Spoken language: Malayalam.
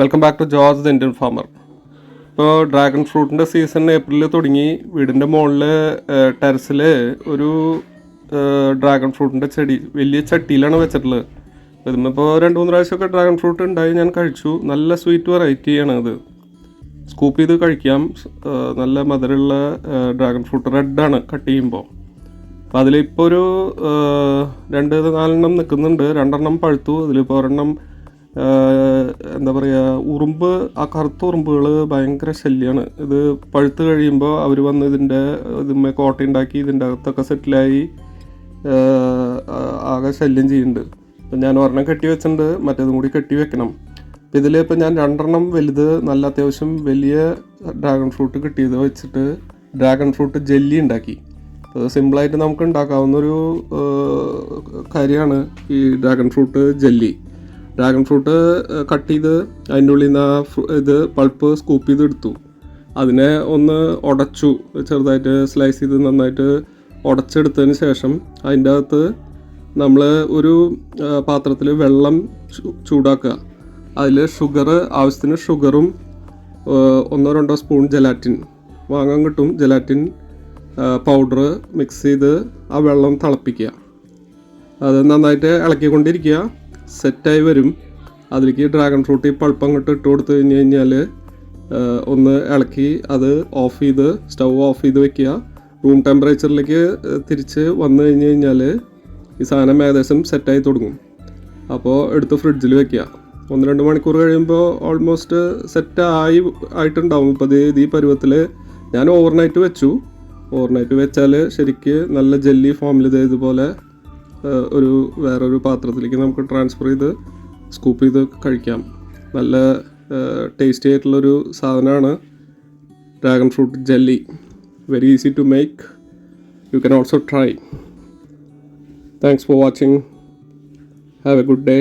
Welcome back to George the Indian farmer ഇപ്പോൾ ഡ്രാഗൺ ഫ്രൂട്ടിന്റെ സീസൺ ഏപ്രിലിൽ തുടങ്ങി. വീടിന്റെ മുകളിൽ ടെറസിൽ ഒരു ഡ്രാഗൺ ഫ്രൂട്ടിന്റെ ചെടി വലിയ ചട്ടിയിലാണ് വെച്ചിട്ടുള്ളത്. ഇതിപ്പോൾ രണ്ട് മൂന്ന് പ്രാവശ്യമൊക്കെ ഡ്രാഗൺ ഫ്രൂട്ട് ഉണ്ടായി ഞാൻ കഴിച്ചു. നല്ല സ്വീറ്റ് വെറൈറ്റിയാണ് അത്. സ്കൂപ്പ് ചെയ്ത് കഴിക്കാം. നല്ല മധുരമുള്ള ഡ്രാഗൺ ഫ്രൂട്ട് റെഡാണ് കട്ട് ചെയ്യുമ്പോൾ അപ്പോൾ അതിലിപ്പോൾ ഒരു രണ്ട് നാലെണ്ണം നിൽക്കുന്നുണ്ട് രണ്ടെണ്ണം പഴുത്തു. അതിലിപ്പോൾ ഒരെണ്ണം എന്താ പറയുക ഉറുമ്പ് ആ കറുത്ത ഉറുമ്പുകൾ ഭയങ്കര ശല്യമാണ് ഇത് പഴുത്ത് കഴിയുമ്പോൾ അവർ വന്ന് ഇതിന്റെ ഇതിന്മേ കോട്ടയുണ്ടാക്കി ഇതിന്റെ അകത്തൊക്കെ സെറ്റിലായി ആകെ ശല്യം ചെയ്യുന്നുണ്ട്. അപ്പം ഞാൻ ഒരെണ്ണം കെട്ടി വെച്ചിട്ടുണ്ട് മറ്റേതും കൂടി കെട്ടി വെക്കണം. അപ്പം ഇതിൽ ഇപ്പം ഞാൻ രണ്ടെണ്ണം വലുത് നല്ല അത്യാവശ്യം വലിയ ഡ്രാഗൺ ഫ്രൂട്ട് കിട്ടിയത് വെച്ചിട്ട് ഡ്രാഗൺ ഫ്രൂട്ട് ജെല്ലി ഉണ്ടാക്കി. അത് സിമ്പിളായിട്ട് നമുക്ക് ഉണ്ടാക്കാവുന്നൊരു കാര്യമാണ് ഈ dragon fruit jelly. Dragon fruit cut ചെയ്ത് അതിന്റെ ഉള്ളിൽ നിന്ന് ആ ഇത് പൾപ്പ് സ്കൂപ്പ് ചെയ്ത് എടുത്തു. അതിനെ ഒന്ന് ഉടച്ചു ചെറുതായിട്ട് സ്ലൈസ് ചെയ്ത് നന്നായിട്ട് ഉടച്ചെടുത്തതിന് ശേഷം അതിന്റെ അകത്ത് നമ്മൾ ഒരു പാത്രത്തിൽ വെള്ളം ചൂടാക്കുക. അതിൽ ഷുഗർ ആവശ്യത്തിന് ഷുഗറും ഒന്നോ രണ്ടോ സ്പൂൺ ജലാറ്റിൻ വാങ്ങാൻ കിട്ടും ജലാറ്റിൻ പൗഡർ മിക്സ് ചെയ്ത് ആ വെള്ളം തിളപ്പിക്കുക. അത് നന്നായിട്ട് ഇളക്കിക്കൊണ്ടിരിക്കുക. സെറ്റായി വരും. അതിലേക്ക് ഡ്രാഗൺ ഫ്രൂട്ട് ഈ പൾപ്പ് അങ്ങോട്ട് ഇട്ട് കൊടുത്തു കഴിഞ്ഞ് കഴിഞ്ഞാൽ ഒന്ന് ഇളക്കി അത് ഓഫ് ചെയ്ത് സ്റ്റൗ ഓഫ് ചെയ്ത് വെക്കുക. റൂം ടെമ്പറേച്ചറിലേക്ക് തിരിച്ച് വന്നു കഴിഞ്ഞ് കഴിഞ്ഞാൽ ഈ സാധനം ഏകദേശം സെറ്റായി തുടങ്ങും. അപ്പോൾ എടുത്ത് ഫ്രിഡ്ജിൽ വെക്കുക. ഒന്ന് രണ്ട് മണിക്കൂർ കഴിയുമ്പോൾ ഓൾമോസ്റ്റ് സെറ്റായി ആയി ആയിട്ടുണ്ടാവും. ഇപ്പോൾ ഇത് ഈ പരുവത്തിൽ ഞാൻ ഓവർനൈറ്റ് വെച്ചു. ഓവർനൈറ്റ് വെച്ചാൽ ശരിക്ക് നല്ല ജെല്ലി ഫോമിൽ ഇതേതുപോലെ ഒരു വേറൊരു പാത്രത്തിലേക്ക് നമുക്ക് ട്രാൻസ്ഫർ ചെയ്ത് സ്കൂപ്പ് ചെയ്ത് കഴിക്കാം. നല്ല ടേസ്റ്റി ആയിട്ടുള്ളൊരു സാധനമാണ് dragon fruit jelly very easy to make you can also try thanks for watching have a good day